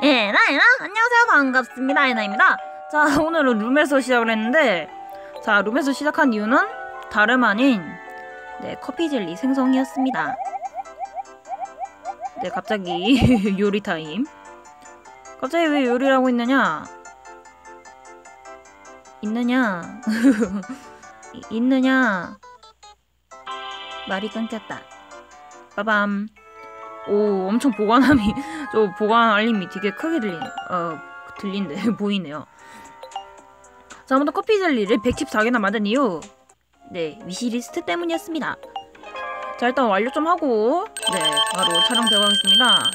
에나에나. 안녕하세요. 반갑습니다. 에나입니다. 자 오늘은 룸에서 시작을 했는데 자 룸에서 시작한 이유는 다름 아닌 네 커피 젤리 생성이었습니다. 네 갑자기 요리 타임. 갑자기 왜 요리를 하고 있느냐? 있느냐? 이- 있느냐? 말이 끊겼다. 빠밤 오 엄청 보관함이 저 보관 알림이 되게 크게 들리 어 들린데 보이네요. 자 아무튼 커피 젤리를 114개나 만든 이유 네 위시리스트 때문이었습니다. 자 일단 완료 좀 하고 네 바로 촬영 들어가겠습니다.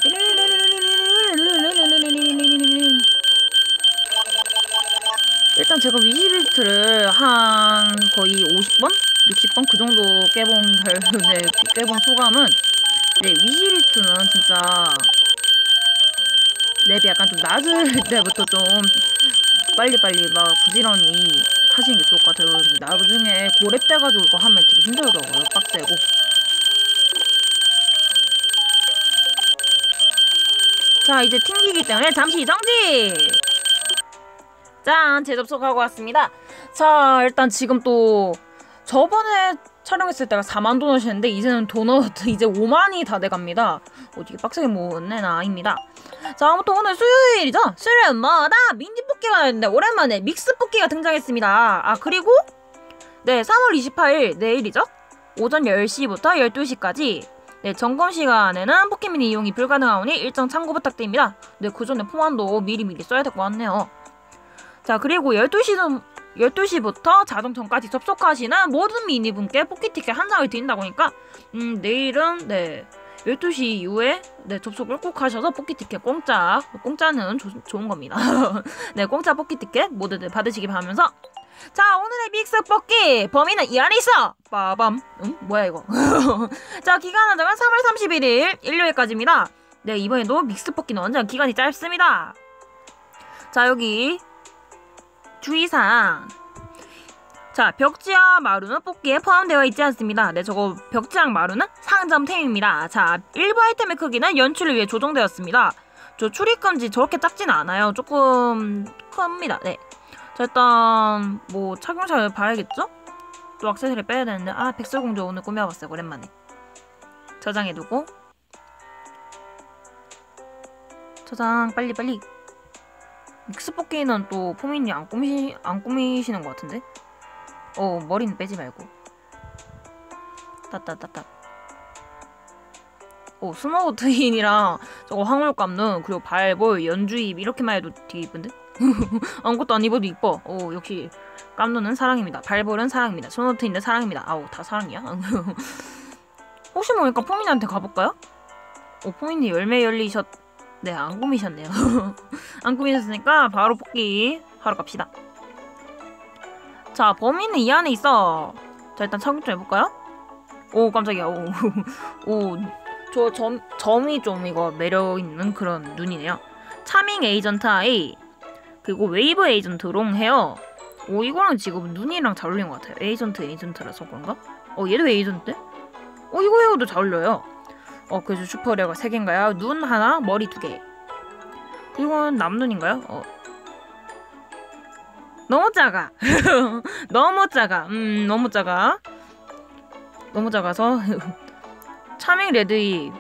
일단 제가 위시리스트를 한 거의 50번? 60번 그 정도 깨본 결, 네, 깨본 소감은 네, 위시리스트는 진짜 랩이 약간 좀 낮을 때부터 좀 빨리빨리 막 부지런히 하시는 게 좋을 것 같아요. 나중에 고랩 돼가지고 이거 하면 되게 힘들더라고요. 빡세고. 자, 이제 튕기기 때문에 잠시 정지! 짠! 재접속하고 왔습니다. 자, 일단 지금 또 저번에 촬영했을 때가 4만 도넛이었는데 이제는 도넛 이제 5만이 다 돼갑니다. 어, 되게 빡세게 모은 나입니다. 자 아무튼 오늘 수요일이죠? 수요일은 뭐다? 민지 뽑기가 있는데 오랜만에 믹스 뽑기가 등장했습니다. 아 그리고 네 3월 28일 내일이죠? 오전 10시부터 12시까지 네, 점검 시간에는 포켓미니 이용이 불가능하오니 일정 참고 부탁드립니다. 네, 그 전에 포만도 미리미리 써야 될 것 같네요. 자, 그리고 12시는 12시부터 자동청까지 접속하시는 모든 미니분께 포켓티켓 한 장을 드린다고 하니까 음, 내일은 네 12시 이후에 네 접속을 꼭 하셔서 포켓티켓 공짜 공짜는 조, 좋은 겁니다. 네 공짜 포켓티켓 모두들 받으시기 바라면서. 자 오늘의 믹스 뽑기 범위는 이 안에 있어! 빠밤. 응? 뭐야 이거? 자 기간 한정은 3월 31일 일요일까지입니다. 네 이번에도 믹스 뽑기는 완전 기간이 짧습니다. 자 여기 주의사항. 자, 벽지와 마루는 뽑기에 포함되어 있지 않습니다. 네, 저거 벽지랑 마루는 상점템입니다. 자, 일부 아이템의 크기는 연출을 위해 조정되었습니다. 저 출입금지 저렇게 작지는 않아요. 조금 큽니다. 네. 자, 일단 뭐 착용샷을 봐야겠죠? 또 액세서리 빼야 되는데 아, 백설공주 오늘 꾸며봤어요. 오랜만에. 저장해두고 저장 빨리 빨리 뽑기는 또 포민이 안 꾸미 안 꾸미시는 것 같은데? 어 머리는 빼지 말고. 따따따따. 오 스노우 트윈이랑 저거 황홀 감는 그리고 발볼 연주입 이렇게만 해도 되게 이쁜데? 아무것도 안 입어도 이뻐. 오 역시 깜누는 사랑입니다. 발볼은 사랑입니다. 스노우 트윈은 사랑입니다. 아우 다 사랑이야. 혹시 모르니까 포민한테 가볼까요? 오 포민이 열매 열리셨. 네, 안 꾸미셨네요. 안 꾸미셨으니까 바로 뽑기 하러 갑시다. 자, 범인은 이 안에 있어. 자, 일단 착용 좀 해볼까요? 오, 깜짝이야. 오, 오, 저 점, 점이 좀 이거 매력 있는 그런 눈이네요. 차밍 에이전트 아이, 그리고 웨이브 에이전트 롱 헤어. 오, 이거랑 지금 눈이랑 잘 어울리는 것 같아요. 에이전트 에이전트라서 그런가? 어, 얘도 에이전트? 어, 이거 헤어도 잘 어울려요. 어, 그래서 슈퍼레어가 3개인가요? 눈 하나, 머리 2개. 이건 남눈인가요? 어. 너무 작아. 너무 작아. 음, 너무 작아. 너무 작아서. 차밍 레드이.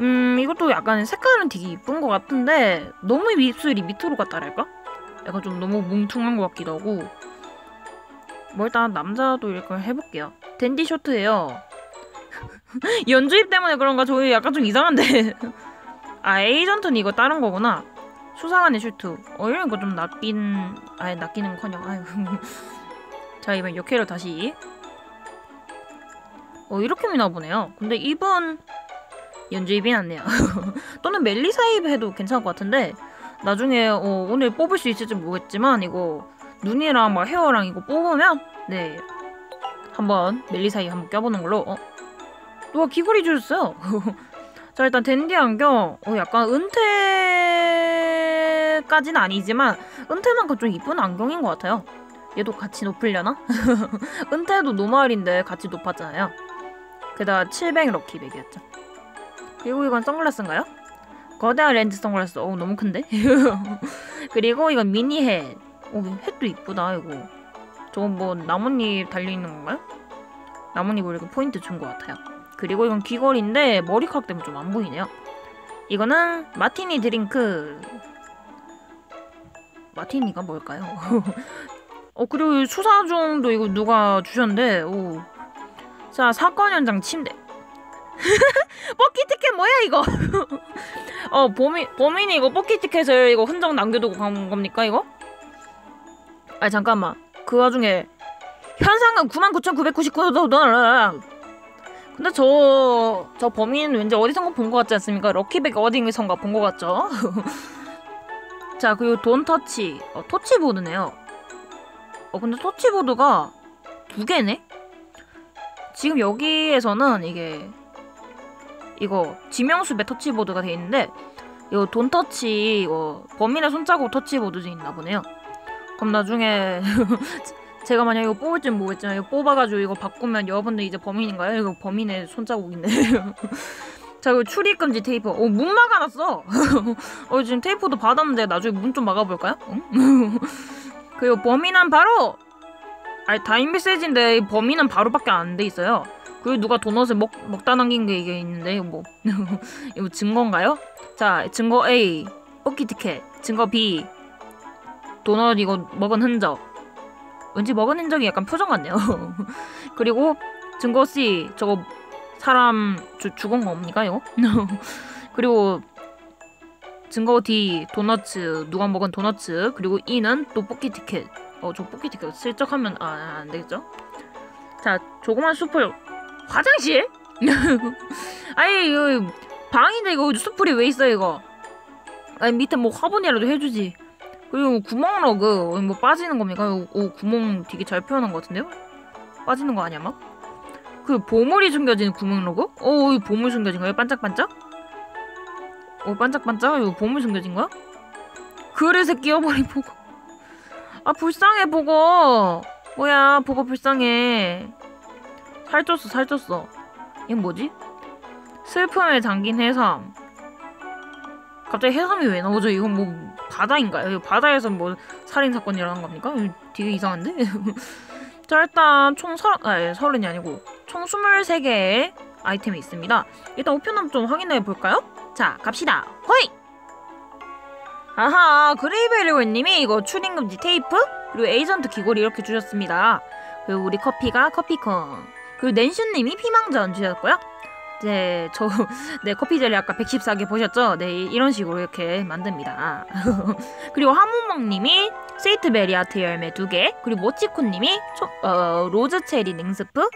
음, 이것도 약간 색깔은 되게 이쁜 것 같은데, 너무 입술이 밑으로 갔다랄까? 약간 좀 너무 뭉퉁한 것 같기도 하고. 뭐 일단 남자도 이렇게 해볼게요. 댄디 쇼트예요. 연주입 때문에 그런가 저희 약간 좀 이상한데. 아 에이전트는 이거 다른 거구나. 수상한의 슈트. 어 이런 거 좀 낚인 아예 낚이는커녕. 아유. 자 이번 역회로 다시. 어 이렇게 미나 보네요. 근데 이번 연주입이 낫네요. 또는 멜리사입 해도 괜찮을 것 같은데 나중에 어, 오늘 뽑을 수 있을지 모르겠지만 이거 눈이랑 막 헤어랑 이거 뽑으면 네. 한번 멜리사입 한번 껴보는 걸로. 어 누가 귀걸이 주셨어요. 자 일단 댄디 안경 어, 약간 은퇴까지는 아니지만 은퇴만큼 좀 이쁜 안경인 것 같아요. 얘도 같이 높으려나? 은퇴도 노말인데 같이 높았잖아요. 게다가 700 럭키백이었죠. 그리고 이건 선글라스인가요? 거대한 렌즈 선글라스. 어 너무 큰데? 그리고 이건 미니 햇. 어 햇도 이쁘다 이거. 저거 뭐 나뭇잎 달려 있는 건가요? 나뭇잎을 이렇게 포인트 준 것 같아요. 그리고 이건 귀걸이인데 머리카락 때문에 좀 안 보이네요. 이거는 마티니 드링크. 마티니가 뭘까요? 어 그리고 수사종도 이거 누가 주셨는데 오. 자 사건 현장 침대. 뽀키 티켓 뭐야 이거? 어 범인 범인이 이거 뽀키 티켓을 이거 흔적 남겨두고 간 겁니까 이거? 아 잠깐만 그 와중에 현상금 99,999원 근데 저, 저 범인 왠지 어디선가 본 것 같지 않습니까? 럭키백 어딘가선가 본 것 같죠? 자, 그리고 돈 터치. 어, 터치보드네요. 어, 근데 터치보드가 두 개네? 지금 여기에서는 이게, 이거, 지명수배 터치보드가 돼 있는데, 이거 돈 터치, 이거, 범인의 손자국 터치보드 도 있나 보네요. 그럼 나중에, 제가 만약 이거 뽑을진 모르겠지만 이거 뽑아가지고 이거 바꾸면 여러분들 이제 범인인가요? 이거 범인의 손자국인데. 자 그리고 출입금지 테이프. 어 문 막아놨어. 어 지금 테이프도 받았는데 나중에 문 좀 막아볼까요? 응? 그리고 범인은 바로! 아니 다인 메시지인데 범인은 바로밖에 안 돼 있어요. 그리고 누가 도넛을 먹, 먹다 남긴 게 이게 있는데 이거 뭐. 이거 증거인가요? 자 증거 A. 뽑기 티켓. 증거 B. 도넛 이거 먹은 흔적 왠지 먹은 흔적이 약간 표정 같네요. 그리고 증거 C 저거 사람 주, 죽은 겁니까 이거? 그리고 증거 D 도너츠 누가 먹은 도너츠 그리고 E는 또 뽑기 티켓 어저 뽑기 티켓 슬쩍하면 아 안 되겠죠? 자 조그만 숲을 화장실? 아니 이거 방인데 이거 숲풀이 왜 있어 이거 아니 밑에 뭐 화분이라도 해주지 그리고 구멍 러그 뭐 빠지는 겁니까? 오 구멍 되게 잘 표현한 것 같은데요? 빠지는 거 아니야 막? 그 보물이 숨겨진 구멍 러그? 오 보물 숨겨진 거야? 반짝반짝? 오 반짝반짝? 이거 보물 숨겨진 거야? 그릇에 끼워버린 보고 아 불쌍해 보고 뭐야 보고 불쌍해 살쪘어 살쪘어 이건 뭐지? 슬픔에 잠긴 해삼 갑자기 해삼이 왜 나오죠? 이건 뭐 바다인가요? 바다에서 뭐 살인 사건이 일어난 겁니까? 되게 이상한데? 자 일단 총 서른 아 서른이 아니고 총 23개의 아이템이 있습니다. 일단 우편함 좀 확인해 볼까요? 자 갑시다. 호이! 아하 그레이베리원님이 이거 출입금지 테이프 그리고 에이전트 귀걸이 이렇게 주셨습니다. 그리고 우리 커피가 커피콘 그리고 낸슈님이 피망전 주셨고요. 네, 저, 네, 커피 젤리 아까 114개 보셨죠? 네, 이런 식으로 이렇게 만듭니다. 그리고 하모먹님이 세이트베리 아트 열매 2개, 그리고 모치코님이 어, 로즈체리 냉스프,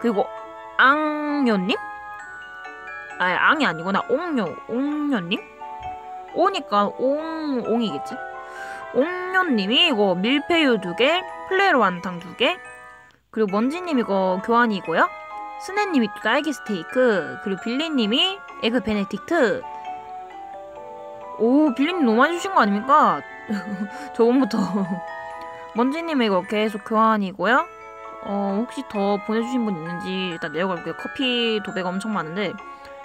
그리고 앙요님? 아, 앙이 아니구나. 옹요, 옹요님? 오니까 옹, 옹이겠지? 옹요님이 이거 밀푀유 2개, 플레로 완탕 2개, 그리고 먼지님 이거 교환이고요. 스네님이 또 딸기 스테이크 그리고 빌리님이 에그 베네딕트. 오 빌리님 너무 많이 주신 거 아닙니까? 저번부터. 먼지님 이거 계속 교환이고요. 어 혹시 더 보내주신 분 있는지 일단 내어갈게요. 커피 도배가 엄청 많은데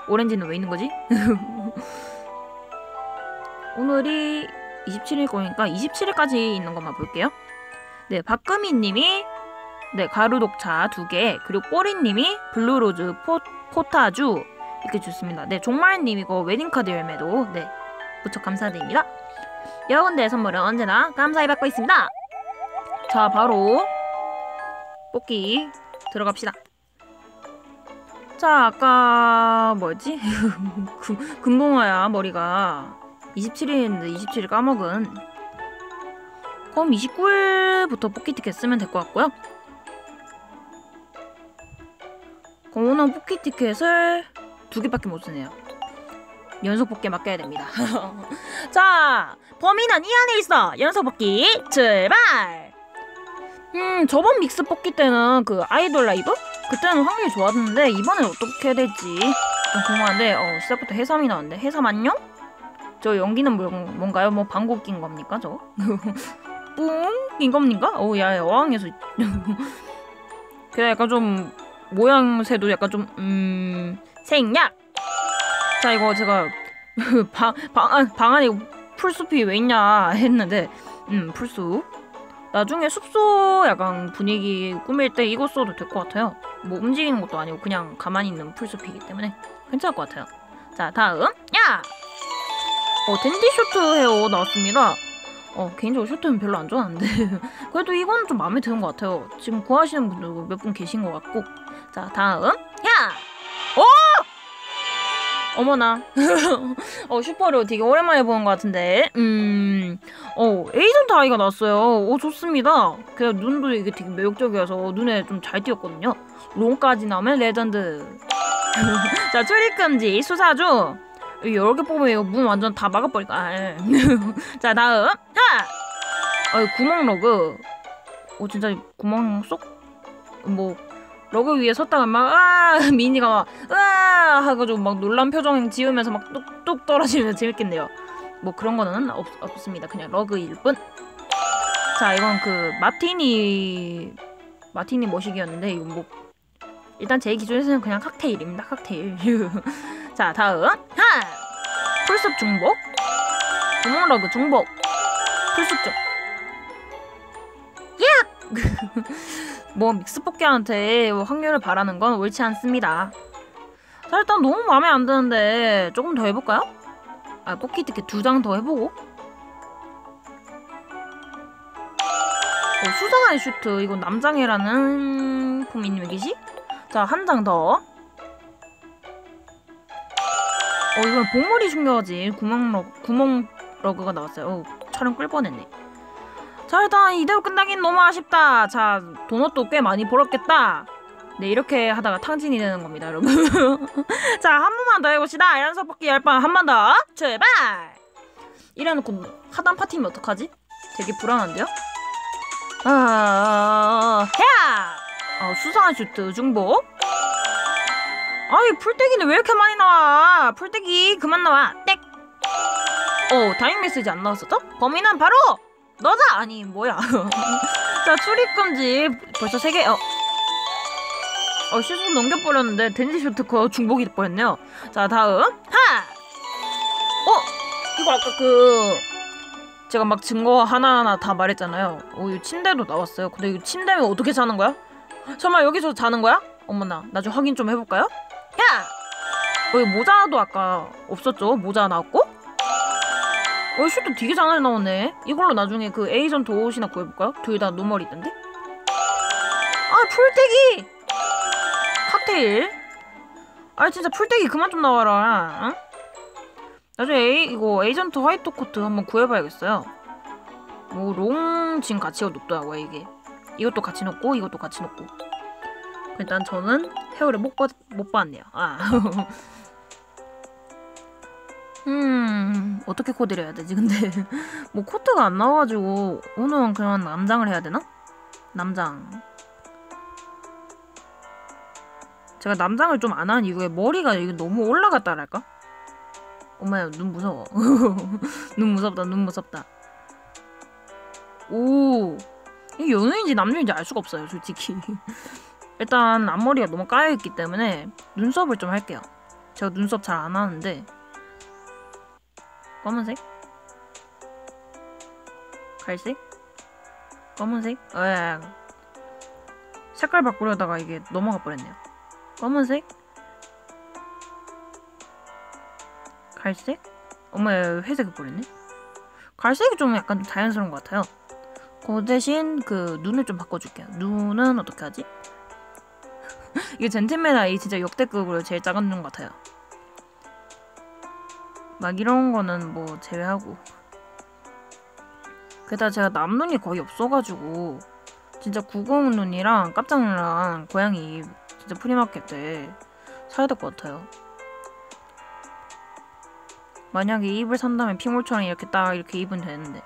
오렌지는 왜 있는 거지? 오늘이 27일 거니까 27일까지 있는 것만 볼게요. 네 박금희님이 네, 가루 녹차 두 개, 그리고 꼬리님이 블루로즈 포, 포타주 이렇게 주습니다. 네, 종말님 이거 웨딩카드 열매도 네, 무척 감사드립니다. 여러분들의 선물은 언제나 감사히 받고 있습니다. 자, 바로 뽑기 들어갑시다. 자, 아까 뭐였지? 금붕어야 머리가 27일인데 27일 까먹은 그럼 29일부터 뽑기 티켓 쓰면 될 것 같고요. 오늘 뽑기 티켓을 두 개밖에 못 쓰네요. 연속 뽑기에 맡겨야 됩니다. 자, 범인은 이 안에 있어. 연속 뽑기 출발. 음, 저번 믹스 뽑기 때는 그 아이돌 라이브 그때는 확률이 좋았는데 이번엔 어떻게 될지 좀 궁금한데 어, 시작부터 해삼이 나왔는데 해삼 안녕? 저 연기는 뭐, 뭔가요? 뭐 방구 낀 겁니까 저? 뿡인 겁니까? 어야 여왕에서 그래 약간 좀 모양새도 약간 좀, 음, 생략! 자, 이거 제가 방, 방, 안- 방 안에 풀숲이 왜 있냐 했는데 음 풀숲. 나중에 숲속 약간 분위기 꾸밀 때 이거 써도 될 것 같아요. 뭐 움직이는 것도 아니고 그냥 가만히 있는 풀숲이기 때문에 괜찮을 것 같아요. 자 다음. 야! 어 댄디 쇼트 헤어 나왔습니다. 어 개인적으로 쇼트는 별로 안 좋아하는데. 그래도 이건 좀 마음에 드는 것 같아요. 지금 구하시는 분도 몇 분 계신 것 같고 자 다음. 야! 어! 어머나. 어 슈퍼로 되게 오랜만에 보는 것 같은데. 음... 어 에이전트 아이가 나왔어요. 오 좋습니다. 그냥 눈도 이게 되게 매력적이어서 눈에 좀 잘 띄었거든요. 롱까지 나오면 레전드. 자 출입금지 수사주. 여러 개 뽑으면 이거 문 완전 다 막아버릴까 아, 예. 자 다음. 하! 어, 구멍 러그. 오 진짜 구멍 쏙뭐 러그 위에 섰다가 막 아 미니가 막 으아 하가지고 막 놀란 표정 지으면서 막 뚝뚝 떨어지면 재밌겠네요. 뭐 그런 거는 없, 없습니다. 그냥 러그일 뿐. 자 이건 그 마티니 마티니 머시기였는데 이건 뭐 일단 제 기준에서는 그냥 칵테일입니다. 칵테일. 자 다음 하 풀숲 중복 구멍 러그 중복 풀숲 중. 야! 뭐 믹스 뽑기한테 확률을 바라는 건 옳지 않습니다. 자 일단 너무 마음에 안 드는데 조금 더 해볼까요? 아 뽑기 특히 두장 더 해보고 어, 수상한 슈트 이거 남장이라는 포미님이기지? 자한 장 더. 어 이건 봉머리 중요하지 구멍 러 구멍 러그가 나왔어요. 어, 촬영 끌 뻔했네. 자 일단 이대로 끝나긴 너무 아쉽다. 자 도넛도 꽤 많이 벌었겠다. 네 이렇게 하다가 탕진이 되는 겁니다 여러분. 자 한 번만 더 해봅시다. 연속 뽑기 열번 한번 더 출발. 이래놓고 하단 파티면 어떡하지? 되게 불안한데요? 아, 야! 어, 수상한 슈트 중복. 아이 풀떼기는 왜 이렇게 많이 나와? 풀떼기 그만 나와. 땡. 어 다행 메시지 안 나왔었죠? 범인은 바로 너다 아니 뭐야? 자 출입금지 벌써 세 개. 어. 어 시즌 넘겨버렸는데 슈트 거 중복이 뻔했네요. 자 다음 하. 어 이거 아까 그 제가 막 증거 하나하나 다 말했잖아요. 어, 이 침대도 나왔어요. 근데 이 침대면 어떻게 자는 거야? 설마 여기서 자는 거야? 어머나, 나중 확인 좀 해볼까요? 야! 어, 이 모자도 아까 없었죠? 모자 나왔고? 어, 이 슈트 되게 잘 나오네. 이걸로 나중에 그 에이전트 옷이나 구해볼까요? 둘다 눈머리 있던데? 아, 풀떼기! 칵테일. 아, 진짜 풀떼기 그만 좀 나와라. 응? 나중에 에이, 이거 에이전트 화이트 코트 한번 구해봐야겠어요. 뭐, 롱진 가치가 높더라고요, 이게. 이것도 같이 넣고, 이것도 같이 넣고. 일단 저는 헤어를 못, 봤, 못 봤네요. 아. 음, 어떻게 코디를 해야 되지, 근데. 뭐, 코트가 안 나와가지고, 오늘은 그냥 남장을 해야 되나? 남장. 제가 남장을 좀 안 한 이유에 머리가 이게 너무 올라갔다랄까? 엄마야, 눈 무서워. 눈 무섭다, 눈 무섭다. 오. 이게 연예인지 남녀인지 알 수가 없어요, 솔직히. 일단 앞머리가 너무 까여있기 때문에 눈썹을 좀 할게요. 제가 눈썹 잘 안 하는데 검은색? 갈색? 검은색? 에 색깔 바꾸려다가 이게 넘어가 버렸네요. 검은색? 갈색? 엄마 회색이 버렸네. 갈색이 좀 약간 좀 자연스러운 것 같아요. 그 대신 그 눈을 좀 바꿔줄게요. 눈은 어떻게 하지? 이게 젠틀맨 아이 진짜 역대급으로 제일 작은 눈 같아요. 막 이런 거는 뭐 제외하고. 게다가 제가 남눈이 거의 없어가지고 진짜 구공 눈이랑 깜짝 눈이랑 고양이 진짜 프리마켓 때 사야 될 것 같아요. 만약에 입을 산다면 핑홀처럼 이렇게 딱 이렇게 입으면 되는데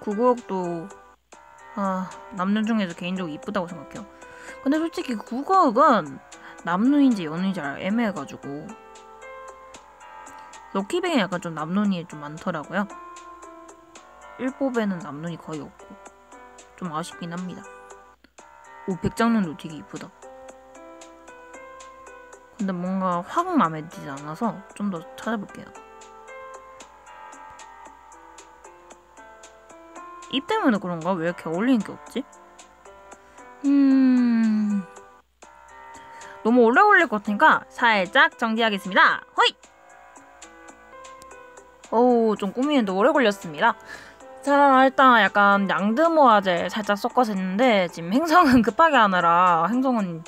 구구역도 아 남눈 중에서 개인적으로 이쁘다고 생각해요. 근데 솔직히 구구역은 남눈인지 연눈인지 알- 애매해가지고 럭키뱅이 약간 좀 남눈이 좀 많더라고요. 일법에는 남눈이 거의 없고 좀 아쉽긴 합니다. 오 백장눈도 되게 이쁘다. 근데 뭔가 확 마음에 들지 않아서 좀 더 찾아볼게요. 입 때문에 그런가? 왜 이렇게 어울리는 게 없지? 음... 너무 오래 걸릴 것 같으니까 살짝 정지하겠습니다. 호이! 어우, 좀 꾸미는데 오래 걸렸습니다. 자, 일단 약간 양드모아젤 살짝 섞어서 했는데 지금 행성은 급하게 하느라 행성은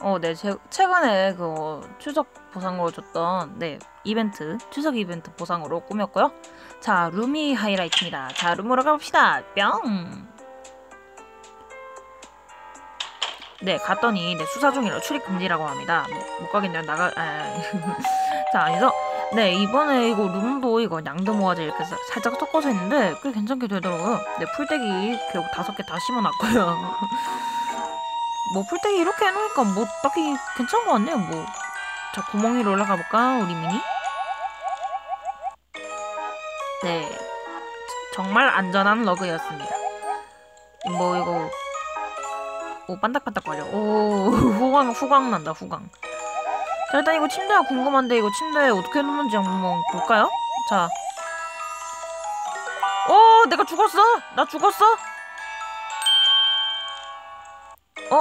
어, 네, 제, 최근에 그 추석 보상으로 줬던 네 이벤트 추석 이벤트 보상으로 꾸몄고요. 자, 루미 하이라이트입니다. 자, 룸으로 가봅시다. 뿅. 네, 갔더니 네, 수사 중이라 출입 금지라고 합니다. 네, 못 가겠네요. 나가. 아, 자, 그래서 네 이번에 이거 룸도 이거 양드모아제 이렇게 사- 살짝 섞어서 했는데 꽤 괜찮게 되더라고요. 네, 풀떼기 결국 다섯 개 다 심어놨고요. 뭐 풀떼기 이렇게 해놓으니까 뭐 딱히 괜찮은 것 같네요. 뭐. 자, 구멍 위로 올라가 볼까, 우리 미니? 네, 정말 안전한 러그였습니다. 뭐 이거 오 반딱반딱거려. 오 후광 후광 난다 후광. 자 일단 이거 침대가 궁금한데 이거 침대 어떻게 놓는지 한번 볼까요? 자. 어 내가 죽었어? 나 죽었어? 어?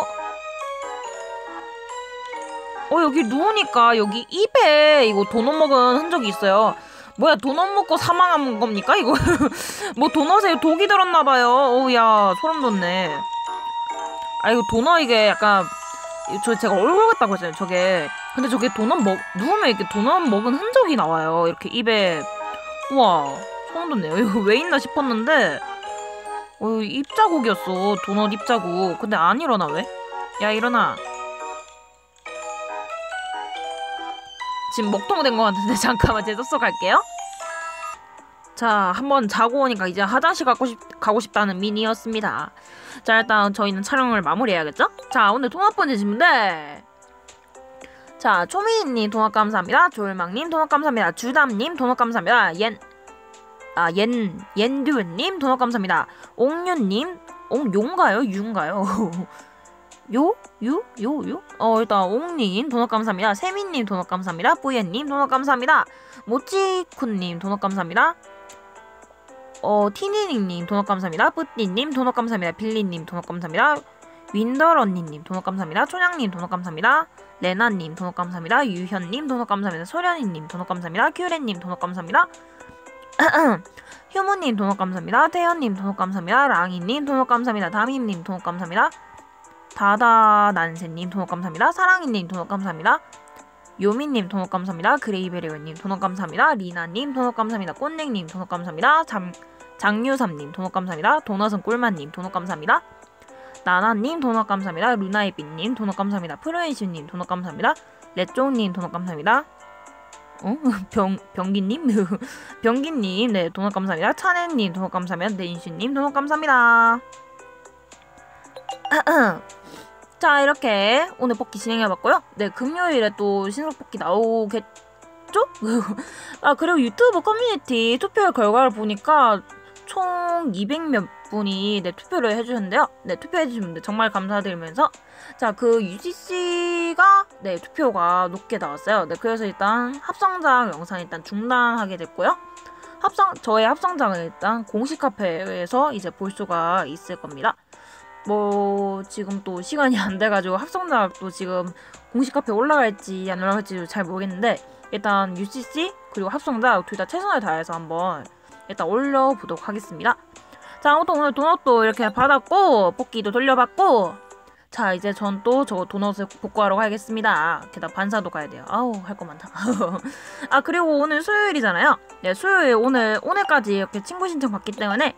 어 여기 누우니까 여기 입에 이거 도넛 먹은 흔적이 있어요. 뭐야 도넛 먹고 사망한 겁니까 이거? 뭐 도넛에 독이 들었나 봐요. 어우야 소름 돋네. 아 이거 도넛 이게 약간 저 제가 얼굴 같다고 했잖아요. 저게 근데 저게 도넛 먹 누우면 이렇게 도넛 먹은 흔적이 나와요. 이렇게 입에 우와 소름 돋네요. 이거 왜 있나 싶었는데 어 입자국이었어 도넛 입자국. 근데 안 일어나 왜? 야 일어나. 지금 먹통된 것 같은데 잠깐만 제접속 갈게요. 자, 한번 자고 오니까 이제 화장실 가고, 싶, 가고 싶다는 미니였습니다. 자, 일단 저희는 촬영을 마무리해야겠죠? 자, 오늘 통합 보내주시면 자, 초미님 통합 감사합니다. 조일망님 통합 감사합니다. 주담님 통합 감사합니다. 옌, 아, 옌, 옌듀님 통합 감사합니다. 옥윤님, 옥 용가요? 윤가요? 요? 유? 요? 요? 어, 일단 옥님 도넛 감사합니다. 세민님 도넛 감사합니다. 뿌예님 도넛 감사합니다. 모찌쿤님 도넛 감사합니다. 어, 티니닝님 도넛 감사합니다. 뿌띠님 도넛 감사합니다. 빌리님 도넛 감사합니다. 윈더런니님 도넛 감사합니다. 초냥님 도넛 감사합니다. 레나님 도넛 감사합니다. 유현님 도넛 감사합니다. 소련이님 도넛 감사합니다. 큐레님 도넛 감사합니다. 휴무님 도넛 감사합니다. 태연님 도넛 감사합니다. 랑이님 도넛 감사합니다. 다미님 도넛 감사합니다. 다다난세님 도넛 감사합니다. 사랑이님 도넛 감사합니다. 요미님 도넛 감사합니다. 그레이베리오님 도넛 감사합니다. 리나님 도넛 감사합니다. 꽃냉님 도넛 감사합니다. 잠, 장유삼님 도넛 감사합니다. 도넛은 꿀맛님 도넛 감사합니다. 나나님 도넛 감사합니다. 루나이비님 도넛 감사합니다. 프로엔슈님 도넛 감사합니다. 레쪼님 도넛 감사합니다. 어? 병, 병기님? 병기님, 네, 도넛 감사합니다. 차네님, 도넛 감사합니다. 네인슈님, 도넛 감사합니다. 자, 이렇게 오늘 뽑기 진행해봤고요. 네, 금요일에 또 신속 뽑기 나오겠죠? 아, 그리고 유튜브 커뮤니티 투표 결과를 보니까 총 200몇 분이 네, 투표를 해주셨는데요. 네, 투표해주신 분들 정말 감사드리면서 자, 그 유지씨가 네, 투표가 높게 나왔어요. 네, 그래서 일단 합성작 영상 일단 중단하게 됐고요. 합성, 저의 합성작은 일단 공식 카페에서 이제 볼 수가 있을 겁니다. 뭐 지금 또 시간이 안 돼가지고 합성작도 지금 공식 카페 올라갈지 안 올라갈지 잘 모르겠는데 일단 UCC 그리고 합성작 둘 다 최선을 다해서 한번 일단 올려보도록 하겠습니다. 자 아무튼 오늘 도넛도 이렇게 받았고 뽑기도 돌려받고 자 이제 전 또 저 도넛을 복구하러 가야겠습니다. 게다가 반사도 가야 돼요. 아우 할 거 많다. 아 그리고 오늘 수요일이잖아요. 네 수요일 오늘 오늘까지 이렇게 친구 신청 받기 때문에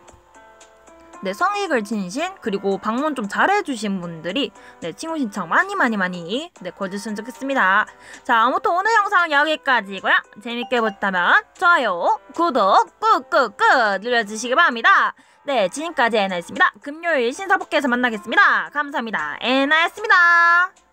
네, 성익을 지니신 그리고 방문 좀 잘해주신 분들이 네, 친구 신청 많이 많이 많이 네, 거주셨으면 좋겠습니다. 자, 아무튼 오늘 영상 여기까지고요. 재밌게 보셨다면 좋아요, 구독 꾹꾹꾹 눌러주시기 바랍니다. 네, 지금까지 애나였습니다. 금요일 신사복귀에서 만나겠습니다. 감사합니다. 애나였습니다.